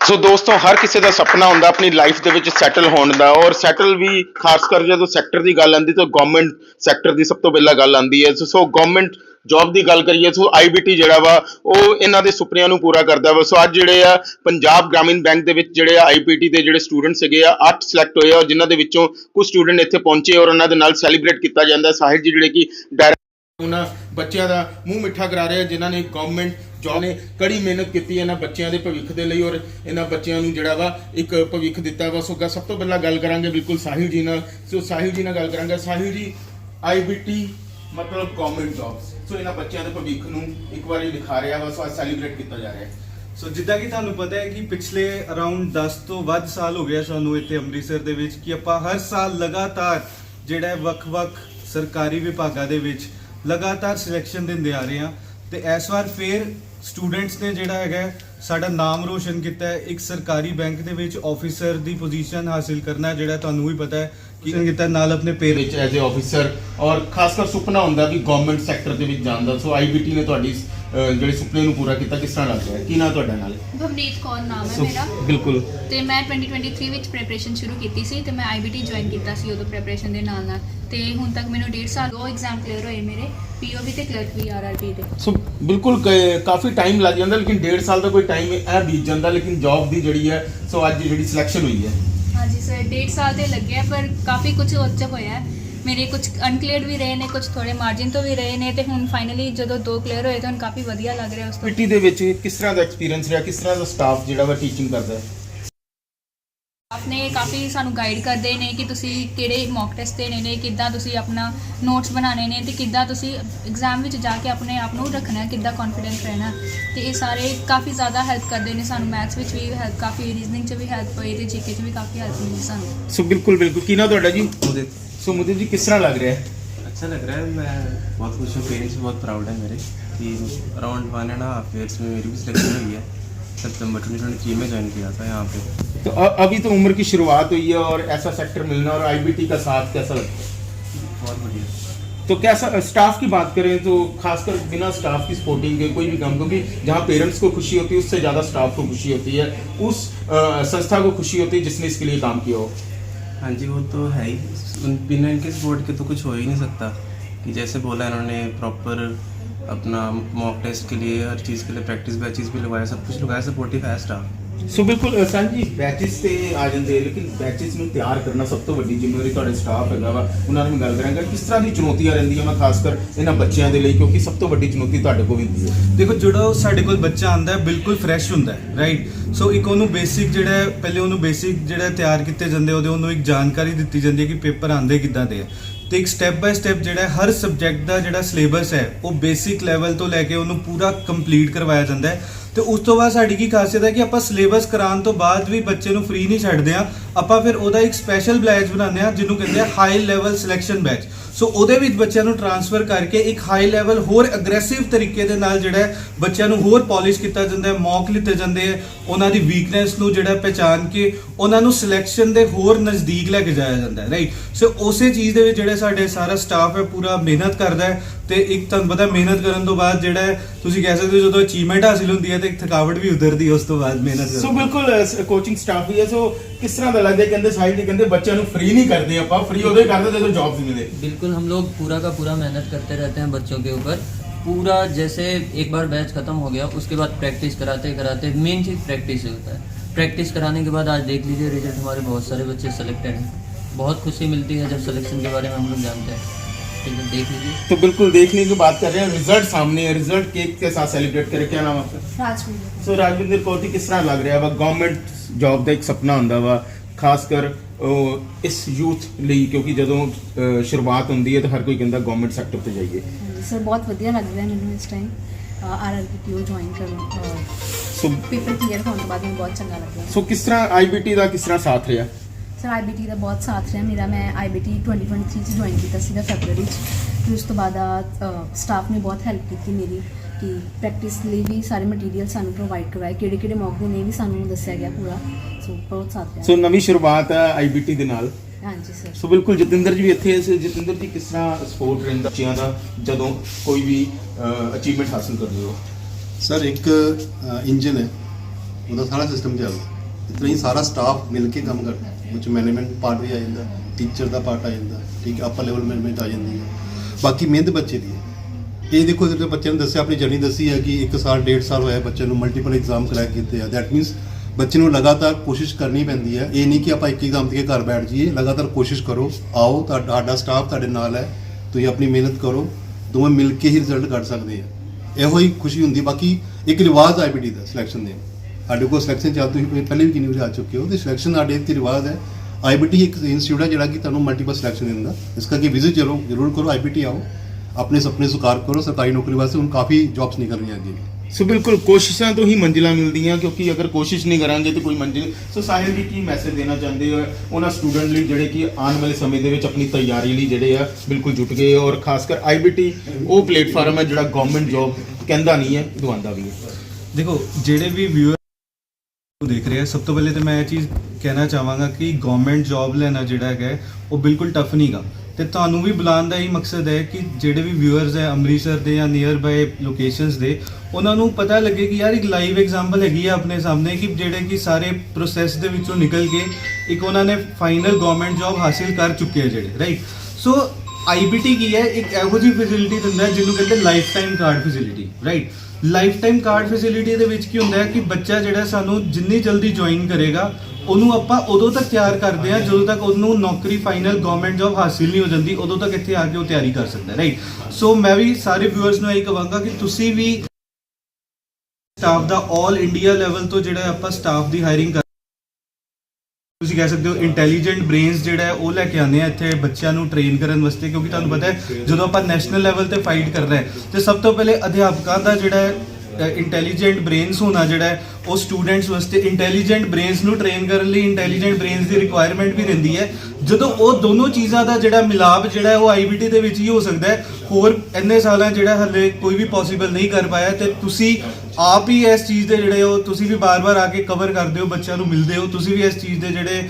ਸੋ ਦੋਸਤੋ, ਹਰ ਕਿਸੇ ਦਾ ਸੁਪਨਾ ਹੁੰਦਾ ਆਪਣੀ ਲਾਈਫ ਦੇ ਵਿੱਚ ਸੈਟਲ ਹੋਣ ਦਾ ਔਰ ਸੈਟਲ ਵੀ ਖਾਸ ਕਰ ਜਦੋਂ ਸੈਕਟਰ ਦੀ ਗੱਲ ਆਉਂਦੀ ਤਾਂ ਗਵਰਨਮੈਂਟ ਸੈਕਟਰ ਦੀ ਸਭ ਤੋਂ ਪਹਿਲਾਂ ਗੱਲ ਆਉਂਦੀ ਹੈ। ਸੋ- ਸੋ ਗਵਰਨਮੈਂਟ ਜੌਬ ਦੀ ਗੱਲ ਕਰੀਏ ਸੋ ਆਈਬੀਟੀ ਜਿਹੜਾ ਵਾ, ਉਹ ਇਹਨਾਂ ਦੇ ਸੁਪਨਿਆਂ ਨੂੰ ਪੂਰਾ ਕਰਦਾ ਵਾ। ਸੋ ਅੱਜ ਜਿਹੜੇ ਆ ਪੰਜਾਬ ਗ੍ਰਾਮੀਣ ਬੈਂਕ ਦੇ ਵਿੱਚ ਜਿਹੜੇ ਆ ਆਈਬੀਟੀ ਦੇ ਜਿਹੜੇ ਸਟੂਡੈਂਟ ਸੀਗੇ ਆ 8 ਸਿਲੈਕਟ ਹੋਏ ਆ ਔਰ ਜਿਨ੍ਹਾਂ ਦੇ ਵਿੱਚੋਂ ਕੁਝ ਸਟੂਡੈਂਟ ਇੱਥੇ ਪਹੁੰਚੇ ਔਰ ਉਹਨਾਂ ਦੇ ਨਾਲ ਸੈਲੀਬ੍ਰੇਟ ਕੀਤਾ ਜਾਂਦਾ। ਸਾਹਿਲ ਜੀ, ਜਿਹੜੇ ਕਿ ਡਾਇਰੈਕਟ ਉਹਨਾਂ ਬੱਚਿਆਂ ਦਾ ਮੂੰਹ ਮਿੱਠਾ ਕਰਾ ਰਿਹਾ ਆ ਜਿਨ੍ਹਾਂ ਨੇ ਗਵਰਨਮੈਂਟ ਜੋ ਨੇ ਕੜੀ ਮਿਹਨਤ ਕੀਤੀ ਇਹਨਾਂ ਬੱਚਿਆਂ ਦੇ ਭਵਿੱਖ ਦੇ ਲਈ ਔਰ ਇਹਨਾਂ ਬੱਚਿਆਂ ਨੂੰ ਜਿਹੜਾ ਵਾ ਇੱਕ ਭਵਿੱਖ ਦਿੱਤਾ ਵਾ। ਸੋ ਸਭ ਤੋਂ ਪਹਿਲਾਂ ਗੱਲ ਕਰਾਂਗੇ ਬਿਲਕੁਲ ਸਾਹਿਲ ਜੀ ਨਾਲ। ਸੋ ਸਾਹਿਲ ਜੀ ਨਾਲ ਗੱਲ ਕਰਾਂਗੇ। ਸਾਹਿਲ ਜੀ ਆਈਬੀਟੀ ਮਤਲਬ ਗਵਰਨਮੈਂਟ ਜੌਬਸ ਸੋ ਇਹਨਾਂ ਬੱਚਿਆਂ ਦੇ ਭਵਿੱਖ ਨੂੰ ਇੱਕ ਵਾਰੀ ਦਿਖਾ ਰਿਹਾ ਵਾ, ਸੋ ਅੱਜ ਸੈਲੀਬ੍ਰੇਟ ਕੀਤਾ ਜਾ ਰਿਹਾ ਹੈ। ਸੋ ਜਿੱਦਾਂ ਕਿ ਤੁਹਾਨੂੰ ਪਤਾ ਹੈ ਕਿ ਪਿਛਲੇ ਅਰਾਊਂਡ 10 ਤੋਂ ਵੱਧ ਸਾਲ ਹੋ ਗਿਆ ਸਾਨੂੰ ਇੱਥੇ ਅੰਮ੍ਰਿਤਸਰ ਦੇ ਵਿੱਚ ਕਿ ਆਪਾਂ ਹਰ ਸਾਲ ਲਗਾਤਾਰ ਜਿਹੜਾ ਵੱਖ-ਵੱਖ ਸਰਕਾਰੀ ਵਿਭਾਗਾਂ ਦੇ ਵਿੱਚ ਲਗਾਤਾਰ ਸਿਲੈਕਸ਼ਨ ਦਿੰਦੇ ਆ ਰਹੇ ਹਾਂ। ਤੇ ਇਸ ਵਾਰ ਫੇਰ ਸਟੂਡੈਂਟਸ ਨੇ ਜਿਹੜਾ ਹੈਗਾ ਸਾਡਾ ਨਾਮ ਰੋਸ਼ਨ ਕੀਤਾ ਹੈ। ਇੱਕ ਸਰਕਾਰੀ ਬੈਂਕ ਦੇ ਵਿੱਚ ਆਫੀਸਰ ਦੀ ਪੋਜੀਸ਼ਨ ਹਾਸਿਲ ਕਰਨਾ ਜਿਹੜਾ ਤੁਹਾਨੂੰ ਵੀ ਪਤਾ ਹੈ ਕਿ ਕੀਤਾ ਨਾਲ ਆਪਣੇ ਪੇਰ ਵਿੱਚ ਐਜ਼ ਅ ਆਫੀਸਰ ਔਰ ਖਾਸ ਕਰ ਸੁਪਨਾ ਹੁੰਦਾ ਵੀ ਗਵਰਨਮੈਂਟ ਸੈਕਟਰ ਦੇ ਵਿੱਚ ਜਾਣ ਦਾ। ਸੋ ਆਈਬੀਟੀ ਨੇ ਤੁਹਾਡੀ ਅਹ, ਜਿਹੜੇ ਸੁਪਨੇ ਨੂੰ ਪੂਰਾ ਕੀਤਾ ਕਿਸ ਤਰ੍ਹਾਂ ਲੱਗ ਰਿਹਾ ਹੈ? ਕੀ ਨਾਂ ਤੁਹਾਡਾ ਨਾਲ? ਭਵਨੀਤ ਕੌਰ ਨਾਮ ਹੈ ਮੇਰਾ। ਬਿਲਕੁਲ। ਤੇ ਮੈਂ 2023 ਵਿੱਚ ਪ੍ਰੈਪਰੇਸ਼ਨ ਸ਼ੁਰੂ ਕੀਤੀ ਸੀ ਤੇ ਮੈਂ ਆਈਬੀਟੀ ਜੁਆਇਨ ਕੀਤਾ ਸੀ ਉਦੋਂ ਪ੍ਰੈਪਰੇਸ਼ਨ ਦੇ ਨਾਲ ਨਾਲ। ਤੇ ਹੁਣ ਤੱਕ ਮੈਨੂੰ 1.5 ਸਾਲ ਉਹ ਐਗਜ਼ਾਮ ਕਲੀਅਰ ਹੋਏ ਮੇਰੇ ਪੀਓਬੀ ਤੇ ਕਲਰਕ ਵੀ ਆਰਆਰਬੀ ਦੇ। ਸੋ ਬਿਲਕੁਲ ਕ- ਕਾਫੀ ਟਾਈਮ ਲੱਗ ਜਾਂਦਾ ਲੇਕਿਨ ਡੇਢ ਸਾਲ ਦਾ ਕੋਈ ਟਾਈਮ ਇਹ ਬੀਤ ਜਾਂਦਾ ਲੇਕਿਨ ਜੌਬ ਦੀ ਜਿਹੜੀ ਹੈ ਸੋ ਅੱਜ ਜਿਹੜੀ ਸਿਲੈਕਸ਼ਨ ਹੋਈ ਹੈ। ਹਾਂਜੀ ਸਰ 1.5 ਸਾਲ ਤੇ ਲੱਗਿਆ ਪਰ ਕਾਫੀ ਕੁਝ ਉੱਚ ਹੋਇਆ ਹੈ। ਮੇਰੇ ਕੁਝ ਅਨਕਲੀਅਰਡ ਵੀ ਰਹੇ ਨੇ ਕੁਝ ਥੋੜੇ ਮਾਰਜਿਨ ਤੋਂ ਵੀ ਰਹੇ ਨੇ ਤੇ ਹੁਣ ਫਾਈਨਲੀ ਜਦੋਂ ਦੋ ਕਲੀਅਰ ਹੋਏ ਤਾਂ ਹੁਣ ਕਾਫੀ ਵਧੀਆ ਲੱਗ ਰਿਹਾ ਉਸ ਤੋਂ। ਪੀਟੀ ਦੇ ਵਿੱਚ ਕਿਸ ਤਰ੍ਹਾਂ ਦਾ ਐਕਸਪੀਰੀਅੰਸ ਰਿਹਾ? ਕਿਸ ਤਰ੍ਹਾਂ ਦਾ ਸਟਾਫ ਜਿਹੜਾ ਵਾ ਟੀਚਿੰਗ ਕਰਦਾ ਹੈ? ਆਪਨੇ ਕਾਫੀ ਸਾਨੂੰ ਗਾਈਡ ਕਰਦੇ ਨੇ ਕਿ ਤੁਸੀਂ ਕਿਹੜੇ ਮੌਕ ਟੈਸਟ ਦੇਣੇ ਨੇ ਕਿੱਦਾਂ ਤੁਸੀਂ ਆਪਣਾ ਨੋਟਸ ਬਣਾਉਣੇ ਨੇ ਤੇ ਕਿੱਦਾਂ ਤੁਸੀਂ ਐਗਜ਼ਾਮ ਵਿੱਚ ਜਾ ਕੇ ਆਪਣੇ ਆਪ ਨੂੰ ਰੱਖਣਾ ਹੈ ਕਿੱਦਾਂ ਕੌਨਫੀਡੈਂਟ ਰਹਿਣਾ। ਤੇ ਇਹ ਸਾਰੇ ਕਾਫੀ ਜ਼ਿਆਦਾ ਹੈਲਪ ਕਰਦੇ ਨੇ ਸਾਨੂੰ ਮੈਥਸ ਵਿੱਚ ਵੀ ਹੈਲਪ ਕਾਫੀ ਰੀਜ਼ਨਿੰਗ 'ਚ ਵੀ ਹੈਲਪ ਹੋਈ ਤੇ ਜੀਕੇ 'ਚ ਵੀ ਕਾਫੀ ਹੈਲਪ ਮਿਲੀ ਸਾਨੂੰ। ਸੋ ਬਿਲਕੁਲ ਬਿਲਕੁਲ। ਕੀ ਨਾਂ ਤੁਹਾਡਾ ਜੀ? सो मुझे जी किस तरह लग रहा है? अच्छा लग रहा है मैं बहुत खुश हूँ पेरेंट्स बहुत प्राउड है मेरे कि around one and half years में मेरी भी सिलेक्शन हुई है। सितंबर ट्वेंटी ट्वेंटी थ्री में ज्वाइन किया था यहाँ पे। तो अभी तो उम्र की शुरुआत हुई है और ऐसा सेक्टर मिलना और आईबीटी का साथ कैसा लगता है? बहुत बढ़िया। तो कैसा स्टाफ की बात करें तो खासकर बिना स्टाफ की सपोर्टिंग के कोई भी काम क्योंकि जहाँ पेरेंट्स को खुशी होती है उससे ज़्यादा स्टाफ को खुशी होती है। उस संस्था को खुशी होती है जिसने इसके लिए काम किया हो। हाँ जी वो तो है ही। उन- बिना इनके सपोर्ट के तो कुछ हो ही नहीं सकता कि जैसे बोला इन्होंने प्रॉपर अपना मॉक टेस्ट के लिए हर चीज़ के लिए प्रैक्टिस बैचेस भी लगवाया सब कुछ लगवाया सपोर्टिव है स्टाफ ਸੋ ਬਿਲਕੁਲ ਸੰਜ ਜੀ। ਬੈਚਸ ਤੇ ਆ ਜਾਂਦੇ ਲੇਕਿਨ ਬੈਚਸ ਨੂੰ ਤਿਆਰ ਕਰਨਾ ਸਭ ਤੋਂ ਵੱਡੀ ਜ਼ਿੰਮੇਵਾਰੀ ਤੁਹਾਡੇ ਸਟਾਫ ਹੈਗਾ ਵਾ। ਉਹਨਾਂ ਨੂੰ ਮੈਂ ਗੱਲ ਕਰਾਂਗਾ ਕਿਸ ਤਰ੍ਹਾਂ ਦੀ ਚੁਣੌਤੀਆਂ ਰਹਿੰਦੀਆਂ ਵਾ ਖਾਸ ਕਰ ਇਹਨਾਂ ਬੱਚਿਆਂ ਦੇ ਲਈ ਕਿਉਂਕਿ ਸਭ ਤੋਂ ਵੱਡੀ ਚੁਣੌਤੀ ਤੁਹਾਡੇ ਕੋਲ ਵੀ ਹੁੰਦੀ ਹੈ। ਦੇਖੋ ਜਿਹੜਾ ਸਾਡੇ ਕੋਲ ਬੱਚਾ ਆਂਦਾ ਹੈ ਬਿਲਕੁਲ ਫਰੈਸ਼ ਹੁੰਦਾ ਹੈ ਰਾਈਟ ਸੋ ਇੱਕ ਉਹਨੂੰ ਬੇਸਿਕ ਜਿਹੜਾ ਹੈ, ਪਹਿਲੇ ਉਹਨੂੰ ਬੇਸਿਕ ਜਿਹੜਾ ਹੈ ਤਿਆਰ ਕੀਤੇ ਜਾਂਦੇ ਉਹਦੇ ਉਹਨੂੰ ਇੱਕ ਜਾਣਕਾਰੀ ਦਿੱਤੀ ਜਾਂਦੀ ਹੈ ਕਿ ਪੇਪਰ ਆਂਦੇ ਕਿੱਦਾਂ ਦੇ ਹੈ ਤੇ ਇੱਕ ਸਟੈਪ ਬਾਈ ਸਟੈਪ ਜਿਹੜਾ ਹੈ, ਹਰ ਸਬਜੈਕਟ ਦਾ ਜਿਹੜਾ ਸਿਲੇਬਸ ਹੈ ਉਹ ਬੇਸਿਕ ਲੈਵਲ ਤੋਂ ਲੈ ਕੇ ਉਹਨੂੰ ਪੂਰਾ ਕੰਪਲੀਟ ਕਰਵਾਇਆ ਜਾਂਦਾ ਹੈ। ਤੇ ਉਸ ਤੋਂ ਬਾਅਦ ਸਾਡੀ ਕੀ ਖਾਸੀਅਤ ਹੈ ਕਿ ਆਪਾਂ ਸਿਲੇਬਸ ਕਰਾਉਣ ਤੋਂ ਬਾਅਦ ਵੀ ਬੱਚੇ ਨੂੰ ਫ੍ਰੀ ਨਹੀਂ ਛੱਡਦੇ ਆ ਆਪਾਂ ਫਿਰ ਉਹਦਾ ਇੱਕ ਸਪੈਸ਼ਲ ਬੈਚ ਬਣਾਉਂਦੇ ਆ ਜਿਹਨੂੰ ਕਹਿੰਦੇ ਆ high level selection batch so ਉਹਦੇ ਵਿੱਚ ਬੱਚਿਆਂ ਨੂੰ ਟ੍ਰਾਂਸਫਰ ਕਰਕੇ ਇੱਕ ਹਾਈ ਲੈਵਲ ਹੋਰ ਅਗਰੈਸਿਵ ਤਰੀਕੇ ਦੇ ਨਾਲ ਜਿਹੜਾ ਬੱਚਿਆਂ ਨੂੰ ਹੋਰ ਪਾਲਿਸ਼ ਕੀਤਾ ਜਾਂਦਾ ਹੈ ਮੌਕ ਲਿੱਤੇ ਜਾਂਦੇ ਹੈ ਉਹਨਾਂ ਦੀ ਵੀਕਨੈਸ ਨੂੰ ਜਿਹੜਾ ਪਹਿਚਾਨ ਕੇ ਉਹਨਾਂ ਨੂੰ ਸਿਲੈਕਸ਼ਨ ਦੇ ਹੋਰ ਨਜ਼ਦੀਕ ਲੈ ਕੇ ਜਾਇਆ ਜਾਂਦਾ ਹੈ ਰਾਈਟ ਸੋ ਉਸੇ ਚੀਜ਼ ਦੇ ਵਿੱਚ ਜਿਹੜੇ ਸਾਡੇ ਸਾਰਾ ਸਟਾਫ ਹੈ ਪੂਰਾ ਮਿਹਨਤ ਕਰਦਾ ਹੈ ਤੇ ਇੱਕ ਤੁਹਾਨੂੰ ਪਤਾ ਮਿਹਨਤ ਕਰਨ ਤੋਂ ਬਾਅਦ ਜਿਹੜਾ ਤੁਸੀਂ ਕਹਿ ਸਕਦੇ ਹੋ ਜਦੋਂ ਅਚੀਵਮੈਂਟ ਹਾਸਿਲ ਹੁੰਦੀ ਹੈ ਤੇ ਇੱਕ ਥਕਾਵਟ ਵੀ ਉਤਰਦੀ ਹੈ ਉਸ ਤੋਂ ਬਾਅਦ ਮਿਹਨਤ ਸੋ। ਬਿਲਕੁਲ ਕੋਚਿੰਗ ਸਟਾਫ ਵੀ ਹੈ ਸੋ ਕਿਸ ਤਰ੍ਹਾਂ ਦਾ ਲੱਗਦਾ ਹੈ? ਕਹਿੰਦੇ ਸਾਈਡ ਤੇ ਕਹਿੰਦੇ ਬੱਚਿਆਂ ਨੂੰ ਫ੍ਰੀ ਨਹੀਂ ਕਰਦੇ ਆਪਾਂ ਫ੍ਰੀ ਉਦੋਂ ਹੀ ਕਰਦੇ ਜਦੋਂ ਜੌਬਸ ਮਿਲੇ बिल्कुल हम लोग पूरा का पूरा मेहनत करते रहते हैं बच्चों के ऊपर पूरा जैसे एक बार बैच खत्म हो गया उसके बाद प्रैक्टिस कराते कराते मेन चीज़ प्रैक्टिस से होता है प्रैक्टिस कराने के बाद आज देख लीजिए रिजल्ट हमारे बहुत सारे बच्चे सेलेक्टेड हैं बहुत खुशी मिलती है जब सिलेक्शन के बारे में हम लोग जानते हैं ठीक है देख लीजिए तो बिल्कुल देखने की बात कर रहे हैं रिजल्ट सामने है रिजल्ट केक के साथ सेलिब्रेट करें क्या नाम है आपका ਰਾਜਵੀਰ ਸੋ ਰਾਜਵਿੰਦਰ ਕੌਰ ਜੀ ਕਿਸ ਤਰ੍ਹਾਂ ਲੱਗ ਰਿਹਾ ਵਾ ਗਵਰਨਮੈਂਟ ਜੌਬ ਦਾ ਇੱਕ ਸੁਪਨਾ ਹੁੰਦਾ ਵਾ ਖਾਸ ਕਰ ਉਹ, ਇਸ ਯੂਥ ਲਈ ਕਿਉਂਕਿ ਜਦੋਂ ਅ, ਸ਼ੁਰੂਆਤ ਹੁੰਦੀ ਹੈ ਤਾਂ ਹਰ ਕੋਈ ਕਹਿੰਦਾ ਗਵਰਨਮੈਂਟ ਸੈਕਟਰ ਤੇ ਜਾਈਏ ਸਰ ਬਹੁਤ ਵਧੀਆ ਲੱਗ ਰਿਹਾ ਮੈਨੂੰ ਇਸ ਟਾਈਮ ਆਰਆਰਬੀਟੀਓ ਜੁਆਇਨ ਕਰਨ ਸੋ ਪੇਪਰ ਕਲੀਅਰ ਹੋਣ ਤੋਂ ਬਾਅਦ ਮੈਨੂੰ ਬਹੁਤ ਚੰਗਾ ਲੱਗਿਆ ਸੋ ਕਿਸ ਤਰ੍ਹਾਂ ਆਈਬੀਟੀ ਦਾ ਕਿਸ ਤਰ੍ਹਾਂ ਸਾਥ ਰਿਹਾ ਸਰ ਆਈਬੀਟੀ ਦਾ ਬਹੁਤ ਸਾਥ ਰਿਹਾ। ਮੇਰਾ ਮੈਂ ਆਈਬੀਟੀ 2023 ਚ ਜੁਆਇਨ ਕੀਤਾ ਸੀਗਾ ਫੈਬਰੂਰੀ ਚ। ਫਿਰ ਉਸ ਤੋਂ ਬਾਅਦ ਸਟਾਫ ਨੇ ਬਹੁਤ ਹੈਲਪ ਕੀਤੀ ਮੇਰੀ ਕਿ ਪ੍ਰੈਕਟਿਸ ਲਈ ਵੀ ਸਾਰੇ ਮਟੀਰੀਅਲ ਸਾਨੂੰ ਪ੍ਰੋਵਾਈਡ ਕਰਵਾਏ। ਕਿਹੜੇ ਕਿਹੜੇ ਮੌਕੇ ਨੇ ਵੀ ਸਾਨੂੰ ਦੱਸਿਆ ਗਿਆ ਪੂਰਾ। ਸੋ ਬਹੁਤ ਸਾਥ ਰਿਹਾ। ਸੋ ਨਵੀਂ ਸ਼ੁਰੂਆਤ ਹੈ ਆਈਬੀਟੀ ਦੇ ਨਾਲ। ਹਾਂਜੀ ਸਰ ਸੋ ਬਿਲਕੁਲ ਜਤਿੰਦਰ ਜੀ ਵੀ ਇੱਥੇ ਹੈ। ਸੋ ਜਤਿੰਦਰ ਜੀ ਕਿਸ ਤਰ੍ਹਾਂ ਸਪੋਰਟ ਰਹਿੰਦਾ ਬੱਚਿਆਂ ਦਾ ਜਦੋਂ ਕੋਈ ਵੀ ਅਚੀਵਮੈਂਟ ਹਾਸਲ ਕਰਦੇ ਹੋ? ਸਰ ਇੱਕ ਇੰਜਨ ਹੈ। ਉਹਦਾ ਸਾਰਾ ਸਿਸਟਮ ਚੱਲਦਾ। ਇਸ ਹੀ ਸਾਰਾ ਸਟਾਫ ਮਿਲ ਕੇ ਕੰਮ ਕਰਦਾ। ਵਿੱਚ ਮੈਨੇਜਮੈਂਟ ਪਾਰਟ ਵੀ ਆ ਜਾਂਦਾ ਟੀਚਰ ਦਾ ਪਾਰਟ ਆ ਜਾਂਦਾ, ਠੀਕ ਹੈ ਅਪਰ ਲੈਵਲ ਮੈਨੇਜਮੈਂਟ ਆ ਜਾਂਦੀ ਹੈ। ਬਾਕੀ ਮਿਹਨਤ ਬੱਚੇ ਦੀ ਹੈ। ਇਹ ਦੇਖੋ ਜਿਹੜੇ ਬੱਚਿਆਂ ਨੂੰ ਦੱਸਿਆ, ਆਪਣੀ ਜਰਨੀ ਦੱਸੀ ਹੈ ਕਿ 1 ਸਾਲ 1.5 ਸਾਲ ਹੋਇਆ ਬੱਚੇ ਨੂੰ ਮਲਟੀਪਲ ਐਗਜ਼ਾਮ ਕਰੈਕ ਕੀਤੇ ਆ। ਦੈਟ ਮੀਨਸ ਬੱਚੇ ਨੂੰ ਲਗਾਤਾਰ ਕੋਸ਼ਿਸ਼ ਕਰਨੀ ਪੈਂਦੀ ਹੈ। ਇਹ ਨਹੀਂ ਕਿ ਆਪਾਂ ਇੱਕ ਐਗਜ਼ਾਮ ਦੇ ਕੇ ਘਰ ਬੈਠ ਜਾਈਏ, ਲਗਾਤਾਰ ਕੋਸ਼ਿਸ਼ ਕਰੋ, ਆਓ, ਤੁਹਾਡਾ ਸਾਡਾ ਸਟਾਫ ਤੁਹਾਡੇ ਨਾਲ ਹੈ, ਤੁਸੀਂ ਆਪਣੀ ਮਿਹਨਤ ਕਰੋ, ਦੋਵੇਂ ਮਿਲ ਕੇ ਹੀ ਰਿਜ਼ਲਟ ਕੱਢ ਸਕਦੇ ਆ। ਇਹੋ ਹੀ ਖੁਸ਼ੀ ਹੁੰਦੀ ਬਾਕੀ ਇੱਕ ਰਿਵਾਜ ਆਈਬੀਟੀ ਦਾ ਸਿਲੈਕਸ਼ਨ ਦੇ। ਸਾਡੇ ਕੋਲ ਸਿਲੈਕਸ਼ਨ ਚੱਲ ਤੁਸੀਂ ਪਹਿਲੇ ਵੀ ਕਿੰਨੀ ਵਾਰ ਆ ਚੁੱਕੇ ਹੋ। ਤੇ ਸਿਲੈਕਸ਼ਨ ਸਾਡੇ ਇੱਥੇ ਰਿਵਾਜ ਹੈ। ਆਈਬੀਟੀ ਇੱਕ ਇੰਸਟੀਚਿਊਟ ਹੈ ਜਿਹੜਾ ਕਿ ਤੁਹਾਨੂੰ ਮਲਟੀਪਲ ਸਿਲੈਕਸ਼ਨ ਦਿੰਦਾ ਇਸ ਕਰਕੇ ਵਿਜ਼ਿਟ ਕਰੋ ਜ਼ਰੂਰ ਕਰੋ ਆਈਬੀਟੀ ਆਓ। ਆਪਣੇ ਸੁਪਨੇ ਸਾਕਾਰ ਕਰੋ। ਸਰਕਾਰੀ ਨੌਕਰੀ ਵਾਸਤੇ ਹੁਣ ਕਾਫੀ ਜੌਬਸ ਨਿਕਲ ਰਹੀਆਂ ਅੱਗੇ। ਸੋ ਬਿਲਕੁਲ ਕੋਸ਼ਿਸ਼ਾਂ ਤੋਂ ਹੀ ਮੰਜ਼ਿਲਾਂ ਮਿਲਦੀਆਂ ਕਿਉਂਕਿ ਅਗਰ ਕੋਸ਼ਿਸ਼ ਨਹੀਂ ਕਰਾਂਗੇ ਤੇ ਕੋਈ ਮੰਜ਼ਿਲ ਸੋ ਸਾਹਿਲ ਜੀ ਕੀ ਮੈਸੇਜ ਦੇਣਾ ਚਾਹੁੰਦੇ ਹੋ? ਉਹਨਾਂ ਸਟੂਡੈਂਟ ਲਈ ਜਿਹੜੇ ਕਿ ਆਉਣ ਵਾਲੇ ਸਮੇਂ ਦੇ ਵਿੱਚ ਆਪਣੀ ਤਿਆਰੀ ਲਈ ਜਿਹੜੇ ਆ ਬਿਲਕੁਲ ਜੁਟ ਗਏ ਔਰ ਖਾਸ ਕਰ ਆਈਬੀਟੀ ਉਹ ਪਲੇਟਫਾਰਮ ਹੈ ਜਿਹੜਾ ਗਵਰਨਮੈਂਟ ਜੌਬ ਕਹਿੰਦਾ ਨਹੀਂ ਹੈ ਦਵਾਉਂਦਾ ਵੀ ਹੈ। ਦੇਖੋ ਜਿਹੜੇ ਵੀ ਵਿਊਅਰ ਦੇਖ ਰਿਹਾ ਸਭ ਤੋਂ ਪਹਿਲੇ ਤੇ ਮੈਂ ਇਹ ਚੀਜ਼ ਕਹਿਣਾ ਚਾਹਾਂਗਾ ਕਿ ਗਵਰਨਮੈਂਟ ਜੌਬ ਲੈਣਾ ਜਿਹੜਾ ਹੈਗਾ ਉਹ ਬਿਲਕੁਲ ਟਫ ਨਹੀਂਗਾ ਤੇ ਤੁਹਾਨੂੰ ਵੀ ਬੁਲਾਉਣ ਦਾ ਹੀ ਮਕਸਦ ਹੈ ਕਿ ਜਿਹੜੇ ਵੀ ਵਿਊਅਰਸ ਹੈ, ਅੰਮ੍ਰਿਤਸਰ ਦੇ ਜਾਂ ਨੀਅਰ ਬਾਏ ਲੋਕੇਸ਼ਨਸ ਦੇ, ਉਹਨਾਂ ਨੂੰ ਪਤਾ ਲੱਗੇ ਕਿ ਯਾਰ ਇੱਕ ਲਾਈਵ ਐਗਜ਼ਾਮਪਲ ਹੈਗੀ ਆ ਆਪਣੇ ਸਾਹਮਣੇ ਕਿ ਜਿਹੜੇ ਕਿ ਸਾਰੇ ਪ੍ਰੋਸੈਸ ਦੇ ਵਿੱਚੋਂ ਨਿਕਲ ਕੇ ਇੱਕ ਉਹਨਾਂ ਨੇ ਫਾਈਨਲ ਗਵਰਨਮੈਂਟ ਜੌਬ ਹਾਸਿਲ ਕਰ ਚੁੱਕੇ ਆ ਜਿਹੜੇ ਰਾਈਟ ਸੋ ਆਈਬੀਟੀ ਕੀ ਹੈ? ਇੱਕ ਇਹੋ ਜਿਹੀ ਫੈਸਿਲਿਟੀ ਦਿੰਦਾ ਜਿਹਨੂੰ ਕਹਿੰਦੇ life time card facility right life time card facility ਦੇ ਵਿੱਚ ਕੀ ਹੁੰਦਾ ਹੈ ਕਿ ਬੱਚਾ ਜਿਹੜਾ ਸਾਨੂੰ ਜਿੰਨੀ ਜਲਦੀ ਜੁਆਇਨ ਕਰੇਗਾ, ਉਹਨੂੰ ਆਪਾਂ ਉਦੋਂ ਤੱਕ ਤਿਆਰ ਕਰਦੇ ਆ ਜਦੋਂ ਤੱਕ ਉਹਨੂੰ ਨੌਕਰੀ ਫਾਈਨਲ ਗਵਰਨਮੈਂਟ ਜੌਬ ਹਾਸਿਲ ਨਹੀਂ ਹੋ ਜਾਂਦੀ, ਉਦੋਂ ਤੱਕ ਇੱਥੇ ਆ ਕੇ ਉਹ ਤਿਆਰੀ ਕਰ ਸਕਦਾ ਰਾਈਟ ਸੋ ਮੈਂ ਵੀ ਸਾਰੇ ਵਿਊਅਰਸ ਨੂੰ ਇਹ ਕਹਾਂਗਾ ਕਿ ਤੁਸੀਂ ਵੀ ਸਟਾਫ ਦਾ 올 ਇੰਡੀਆ ਲੈਵਲ ਤੋਂ ਜਿਹੜਾ ਆਪਾਂ ਸਟਾਫ ਦੀ ਹਾਇਰਿੰਗ ਕਰ ਤੁਸੀਂ ਕਹਿ ਸਕਦੇ ਹੋ ਇੰਟੈਲੀਜੈਂਟ ਬ੍ਰੇਨਸ ਜਿਹੜਾ ਹੈ, ਉਹ ਲੈ ਕੇ ਆਉਂਦੇ ਆ ਇੱਥੇ ਬੱਚਿਆਂ ਨੂੰ ਟ੍ਰੇਨ ਕਰਨ ਵਾਸਤੇ, ਕਿਉਂਕਿ ਤੁਹਾਨੂੰ ਪਤਾ ਹੈ, ਜਦੋਂ ਆਪਾਂ ਨੈਸ਼ਨਲ ਲੈਵਲ ਤੇ ਫਾਈਟ ਕਰਨਾ ਹੈ, ਤੇ ਸਭ ਤੋਂ ਪਹਿਲੇ ਅਧਿਆਪਕਾਂ ਦਾ ਜਿਹੜਾ ਇੰਟੈਲੀਜੈਂਟ ਬ੍ਰੇਨਸ ਹੋਣਾ ਜਿਹੜਾ ਹੈ ਉਹ ਸਟੂਡੈਂਟਸ ਵਾਸਤੇ ਇੰਟੈਲੀਜੈਂਟ ਬ੍ਰੇਨਸ ਨੂੰ ਟ੍ਰੇਨ ਕਰਨ ਲਈ ਇੰਟੈਲੀਜੈਂਟ ਬ੍ਰੇਨਸ ਦੀ ਰਿਕੁਆਇਰਮੈਂਟ ਵੀ ਰਹਿੰਦੀ ਹੈ। ਜਦੋਂ ਉਹ ਦੋਨੋਂ ਚੀਜ਼ਾਂ ਦਾ ਜਿਹੜਾ ਮਿਲਾਪ ਜਿਹੜਾ ਹੈ ਉਹ ਆਈਬੀਟੀ ਦੇ ਵਿੱਚ ਹੀ ਹੋ ਸਕਦਾ ਹੈ, ਹੋਰ ਇੰਨੇ ਸਾਲਾਂ ਜਿਹੜਾ ਹਲੇ ਕੋਈ ਵੀ ਪੋਸੀਬਲ ਨਹੀਂ ਕਰ ਪਾਇਆ ਤੇ ਤੁਸੀਂ ਆਪ ਹੀ ਇਸ ਚੀਜ਼ ਦੇ ਜਿਹੜੇ ਹੋ ਤੁਸੀਂ ਵੀ ਬਾਰ-ਬਾਰ ਆ ਕੇ ਕਵਰ ਕਰਦੇ ਹੋ, ਬੱਚਿਆਂ ਨੂੰ ਮਿਲਦੇ ਹੋ, ਤੁਸੀਂ ਵੀ ਇਸ ਚੀਜ਼ ਦੇ ਜਿਹੜੇ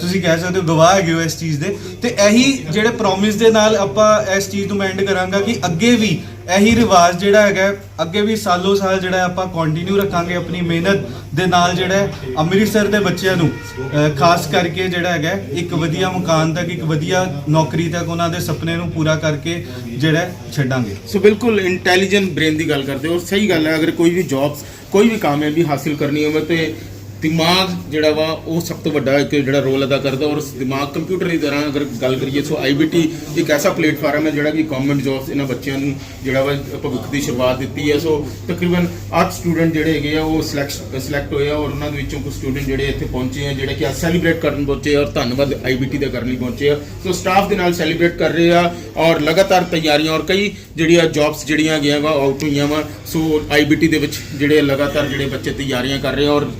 ਤੁਸੀਂ ਕਹਿ ਸਕਦੇ ਹੋ ਗਵਾਹ ਹੈਗੇ ਹੋ ਇਸ ਚੀਜ਼ ਦੇ। ਤੇ ਇਹੀ ਜਿਹੜੇ ਪ੍ਰੋਮਿਸ ਦੇ ਨਾਲ ਆਪਾਂ ਇਸ ਚੀਜ਼ ਨੂੰ ਮੈਂਡ ਕਰਾਂਗਾ ਕਿ ਅੱਗੇ ਵੀ ਇਹੀ ਰਿਵਾਜ ਜਿਹੜਾ ਹੈਗਾ, ਅੱਗੇ ਵੀ ਸਾਲੋ ਸਾਲ ਜਿਹੜਾ ਆਪਾਂ ਕੰਟੀਨਿਊ ਰੱਖਾਂਗੇ ਆਪਣੀ ਮਿਹਨਤ ਦੇ ਨਾਲ ਜਿਹੜਾ ਅੰਮ੍ਰਿਤਸਰ ਦੇ ਬੱਚਿਆਂ ਨੂੰ ਅ, ਖਾਸ ਕਰਕੇ ਜਿਹੜਾ ਹੈਗਾ ਇੱਕ ਵਧੀਆ ਮਕਾਨ ਤੱਕ ਇੱਕ ਵਧੀਆ ਨੌਕਰੀ ਤੱਕ ਉਹਨਾਂ ਦੇ ਸੁਪਨੇ ਨੂੰ ਪੂਰਾ ਕਰਕੇ ਜਿਹੜਾ ਛੱਡਾਂਗੇ। ਸੋ ਬਿਲਕੁਲ ਇੰਟੈਲੀਜੈਂਟ ਬ੍ਰੇਨ ਦੀ ਗੱਲ ਕਰਦੇ ਹੋ। ਔਰ ਸਹੀ ਗੱਲ ਹੈ ਅਗਰ ਕੋਈ ਵੀ ਜੌਬਸ ਕੋਈ ਵੀ ਕਾਮਯਾਬੀ ਹਾਸਿਲ ਕਰਨੀ ਹੋਵੇ ਤੇ ਦਿਮਾਗ ਜਿਹੜਾ ਵਾ, ਉਹ ਸਭ ਤੋਂ ਵੱਡਾ ਇੱਕ ਜਿਹੜਾ ਰੋਲ ਅਦਾ ਕਰਦਾ ਔਰ ਦਿਮਾਗ ਕੰਪਿਊਟਰ ਦੀ ਤਰ੍ਹਾਂ ਅਗਰ ਗੱਲ ਕਰੀਏ, ਸੋ ਆਈਬੀਟੀ ਇੱਕ ਐਸਾ ਪਲੇਟਫਾਰਮ ਹੈ ਜਿਹੜਾ ਕਿ ਗਵਰਨਮੈਂਟ ਜੌਬਸ ਇਹਨਾਂ ਬੱਚਿਆਂ ਨੂੰ ਜਿਹੜਾ ਵਾ, ਭਵਿੱਖ ਦੀ ਸ਼ੁਰੂਆਤ ਦਿੱਤੀ ਹੈ। ਸੋ ਤਕਰੀਬਨ 8 ਸਟੂਡੈਂਟ ਜਿਹੜੇ ਹੈਗੇ ਆ, ਉਹ ਸਿਲੈਕਟ ਸਿਲੈਕਟ ਹੋਏ ਆ ਔਰ ਉਹਨਾਂ ਦੇ ਵਿੱਚੋਂ ਕੁਝ ਸਟੂਡੈਂਟ ਜਿਹੜੇ ਇੱਥੇ ਪਹੁੰਚੇ ਆ, ਜਿਹੜੇ ਕਿ ਅੱਜ ਸੈਲੀਬ੍ਰੇਟ ਕਰਨ ਪਹੁੰਚੇ ਔਰ ਧੰਨਵਾਦ ਆਈਬੀਟੀ ਦਾ ਕਰਨ ਲਈ ਪਹੁੰਚੇ ਆ। ਸੋ ਸਟਾਫ ਦੇ ਨਾਲ ਸੈਲੀਬ੍ਰੇਟ ਕਰ ਰਹੇ ਆ ਔਰ ਲਗਾਤਾਰ ਤਿਆਰੀਆਂ ਔਰ ਕਈ ਜਿਹੜੀਆਂ ਜੌਬਸ ਜਿਹੜੀਆਂ ਗਿਆ ਵਾ ਆਊਟ ਹੋਈਆਂ ਵਾ। ਸੋ ਆਈਬੀਟੀ ਦੇ ਵਿੱਚ ਜਿਹੜੇ ਲਗਾਤਾਰ ਜਿਹੜੇ ਬੱਚੇ ਤਿਆਰੀਆਂ ਕਰ ਰਹੇ ਆ ਔਰ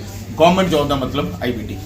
ਗਵਰਨਮੈਂਟ ਜੌਬ ਦਾ ਮਤਲਬ ਆਈਬੀਟੀ